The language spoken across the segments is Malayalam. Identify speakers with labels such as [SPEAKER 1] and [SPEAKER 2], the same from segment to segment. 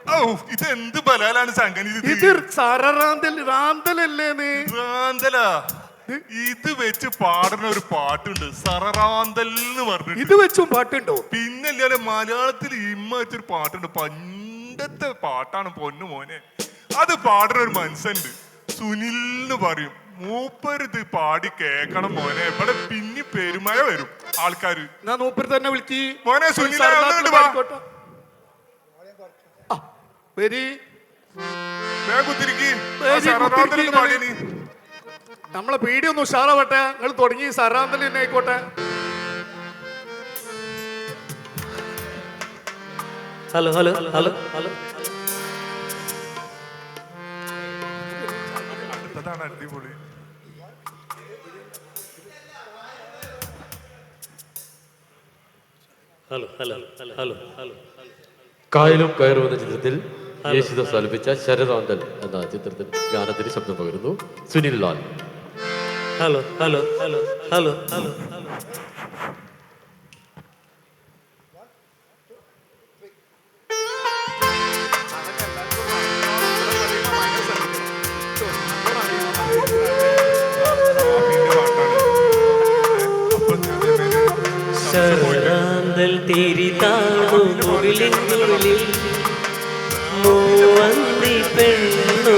[SPEAKER 1] ഔ ഇത് എന്ത് ബലാലാണ് സംഗതി ഇത്?
[SPEAKER 2] ഇത് സററാന്തൽ
[SPEAKER 1] ഭ്രാന്തലാ ഇത്? വെച്ച് പാടുന്ന ഒരു പാട്ടുണ്ട്. സററാന്തൽ എന്ന് പറഞ്ഞിട്ട്.
[SPEAKER 2] ഇത് വെച്ചും പാട്ടുണ്ടോ?
[SPEAKER 1] പിന്നല്ലാതെ മലയാളത്തിൽ ഇമ്മ വെച്ചൊരു പാട്ടുണ്ട്. പണ്ടത്തെ പാട്ടാണ് പൊന്നു മോനെ. അത് പാടുന്ന ഒരു മനുഷ്യണ്ട് സുനിൽ എന്ന് പറയും. മൂപ്പര് പാടി കേക്കണം മോനെ. ഇവിടെ പിന്നെ പെരുമഴ വരും ആൾക്കാര്.
[SPEAKER 2] ഞാൻ മൂപ്പര് തന്നെ വിളിക്കി.
[SPEAKER 1] മോനെ സുനില
[SPEAKER 2] നമ്മളെ പീടി ഒന്ന് ഉഷാറാവട്ടെ. നിങ്ങൾ തുടങ്ങി സറാന്തൽ തന്നെ ആയിക്കോട്ടെ.
[SPEAKER 3] Hello hello hello. ഹലോ
[SPEAKER 1] അടിപൊളി.
[SPEAKER 3] Hello hello hello hello. Hello
[SPEAKER 4] കായലും കയറും എന്ന ചിത്രത്തിൽ യേശുദാസ് ആലപിച്ച ശരതാന്തൽ എന്ന ചിത്രത്തിൽ ഗാനത്തിന് ശബ്ദം പകരുന്നു. Sunil Lal
[SPEAKER 3] hello hello hello hello. Hello hello
[SPEAKER 1] പിന്നെ പാട്ടാണ് അപ്പൊ ഞാൻ ഇതിന്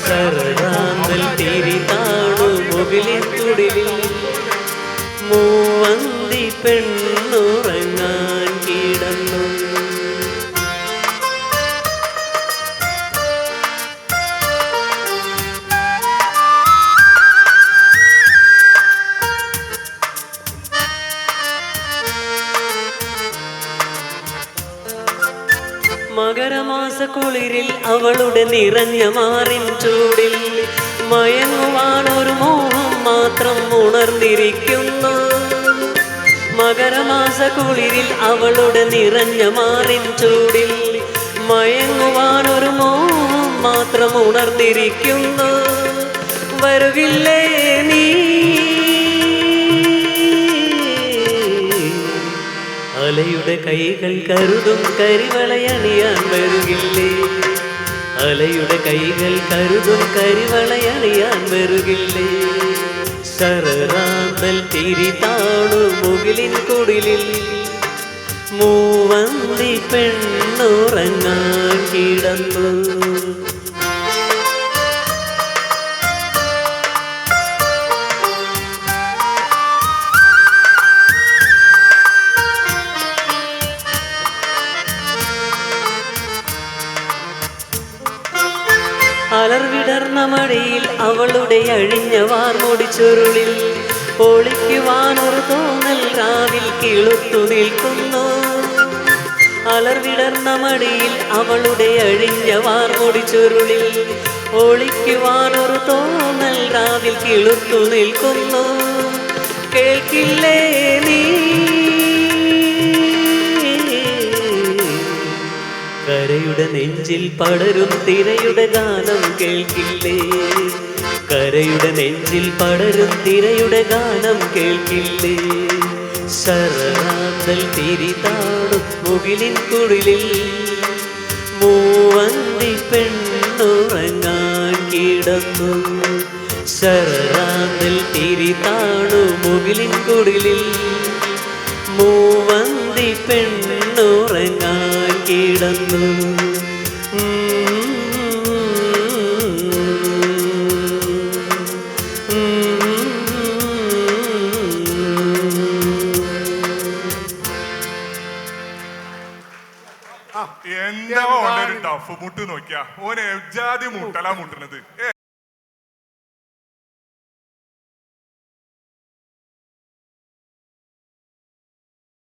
[SPEAKER 3] ശരാന്തൽ തിരിതാണു മുകളിൽ മൂവന്തി മുകളിനുള്ളിൽ മൂവന്തി പെണ്ണുറങ്ങാൻ മകരമാസ കുളിരിൽ അവളുടെ നിറഞ്ഞ മാറിൻ ചൂടിൽ മയങ്ങുവാൻ ഒരു മോഹം മാത്രം ഉണർന്നിരിക്കുന്നു മകരമാസ കുളിരിൽ അവളുടെ നിറഞ്ഞ മാറിൻ ചൂടിൽ മയങ്ങുവാൻ ഒരു മോഹം മാത്രം ഉണർന്നിരിക്കുന്നു വരവില്ലേ നീ അലയുടെ കൈകൾ കരുതും കരിവളയണിയാൻ വരുകില്ലേ? അലയുടെ കൈകൾ കരുതും കരിവളയണിയാൻ വരുകില്ലേ? ശരറാന്തൽ തിരിതാണു മുകിലിൻ കുടിലിൽ മൂവന്തി പെണ്ണുറങ്ങാൻ കിടന്നു. അലർവിടർന്ന മടിയിൽ അവളുടെ അഴിഞ്ഞ വാർമൊടിച്ചൊരുളിൽ ഒളിക്കുവാനൊരു തോന്നൽ കാതിൽ കിളുത്തു നിൽക്കുന്നു. അലർവിടർന്ന മടിയിൽ അവളുടെ അഴിഞ്ഞ വാർമൊടിച്ചൊരുളിൽ ഒളിക്കുവാനൊരു തോന്നൽ കാതിൽ കിളുത്തു നിൽക്കുന്നു. കേൾക്കില്ലേ നീ കരയുടെ നെഞ്ചിൽ പടരും തിരയുടെ ഗാനം കേൾക്കില്ലേ? കരയുടെ നെഞ്ചിൽ പടരും തിരയുടെ ഗാനം കേൾക്കില്ലേ? ശരണാന്തൽ തിരിതാടും മുകിലിൻ കുടിലിൽ. മൂവന്തി പെണ്ണുറങ്ങാൻ കിടന്നു. ശരണാന്തൽ തിരിതാണു മുകിലിൻ കുടിലിൽ. മൂവന്തി പെണ്ണുറങ്ങാൻ കിടന്നു.
[SPEAKER 1] എന്റെ ഒരു ടഫ് മുട്ട് നോക്കിയാ? ഓൻ എജാതി മുട്ടലാ മുട്ടണത്.